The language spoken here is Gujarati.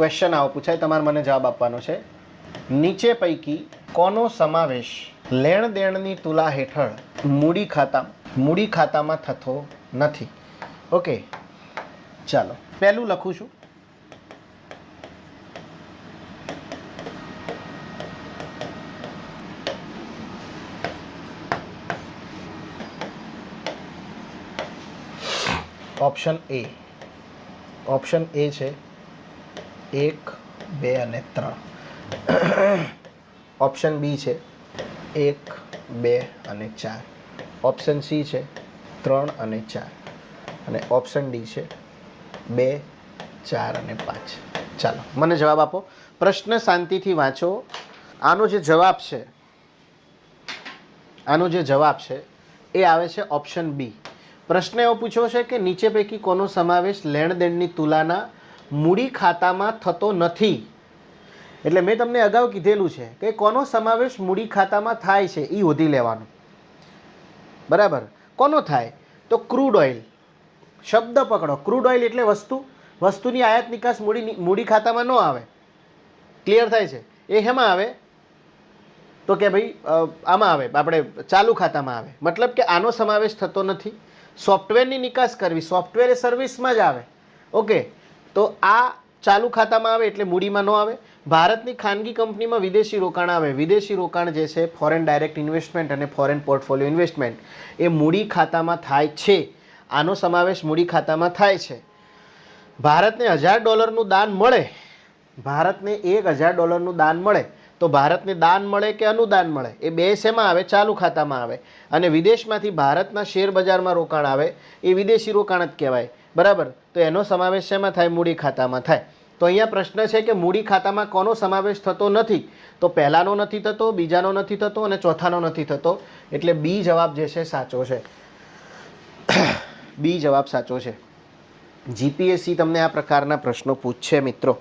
ક્વેશ્ચન આવો, પૂછાય, તમારે મને જવાબ આપવાનો છે. નીચે પૈકી કોનો સમાવેશ લેણ દેણની તુલા હેઠળ મૂડી ખાતા, મૂડી ખાતામાં થતો નથી? ઓકે ચાલો. પહેલું લખું છું. ઓપ્શન એ ઓપ્શન એ છે. એક, બે અને ત્રણ. ઓપ્શન બી છે. એક, બે અને ચાર. ઓપ્શન સી છે. ત્રણ અને ચાર. અને ઓપ્શન ડી છે. બે, ચાર અને પાંચ. ચાલો, મને જવાબ આપો. પ્રશ્ન શાંતિથી વાંચો. આનો જે જવાબ છે, આનો જે જવાબ છે, એ આવે છે ઓપ્શન બી પ્રશ્ન એવો પૂછ્યો છે કે નીચે પૈકી કોનો સમાવેશ લેણ દેણની તુલાના મૂડી ખાતામાં થતો નથી. એટલે મેં તમને અગાઉ કીધેલું છે કે કોનો સમાવેશ મૂડી ખાતામાં થાય છે એ શોધી લેવાનું. બરાબર? કોનો થાય? તો ક્રૂડ ઓઇલ. શબ્દ પકડો. ક્રૂડ ઓઇલ એટલે વસ્તુ. વસ્તુની આયાત નિકાસ મૂડી મૂડી ખાતામાં ન આવે. ક્લિયર થાય છે? એ હેમાં આવે? તો કે ભાઈ આમાં આવે. આપણે ચાલુ ખાતામાં આવે. મતલબ કે આનો સમાવેશ થતો નથી. સોફ્ટવેરની નિકાસ કરવી. સોફ્ટવેર એ સર્વિસમાં જ આવે. ઓકે. તો આ ચાલુ ખાતામાં આવે એટલે મૂડીમાં ન આવે. ભારતની ખાનગી કંપનીમાં વિદેશી રોકાણ આવે. વિદેશી રોકાણ જે છે ફોરેન ડાયરેક્ટ ઇન્વેસ્ટમેન્ટ અને ફોરેન પોર્ટફોલિયો ઇન્વેસ્ટમેન્ટ એ મૂડી ખાતામાં થાય છે. આનો સમાવેશ મૂડી ખાતામાં થાય છે. ભારતને હજાર ડોલરનું દાન મળે. ભારતને એક હજાર ડોલરનું દાન મળે. તો ભારતને દાન મળે કે અનુદાન મળે? એ બે શેમાં આવે? ચાલુ ખાતામાં આવે. અને વિદેશમાંથી ભારતના શેર બજારમાં રોકાણ આવે. એ વિદેશી રોકાણ જ કહેવાય. બરાબર? તો એનો સમાવેશ શેમાં થાય? મૂડી ખાતામાં થાય. તો અહીંયા પ્રશ્ન છે કે મૂડી ખાતામાં કોનો સમાવેશ થતો નથી? તો પહેલાંનો નથી થતો, બીજાનો નથી થતો અને ચોથાનો નથી થતો. એટલે બી જવાબ જે છે સાચો છે. બી જવાબ સાચો છે. જીપીએસસી તમને આ પ્રકારના પ્રશ્નો પૂછશે, મિત્રો.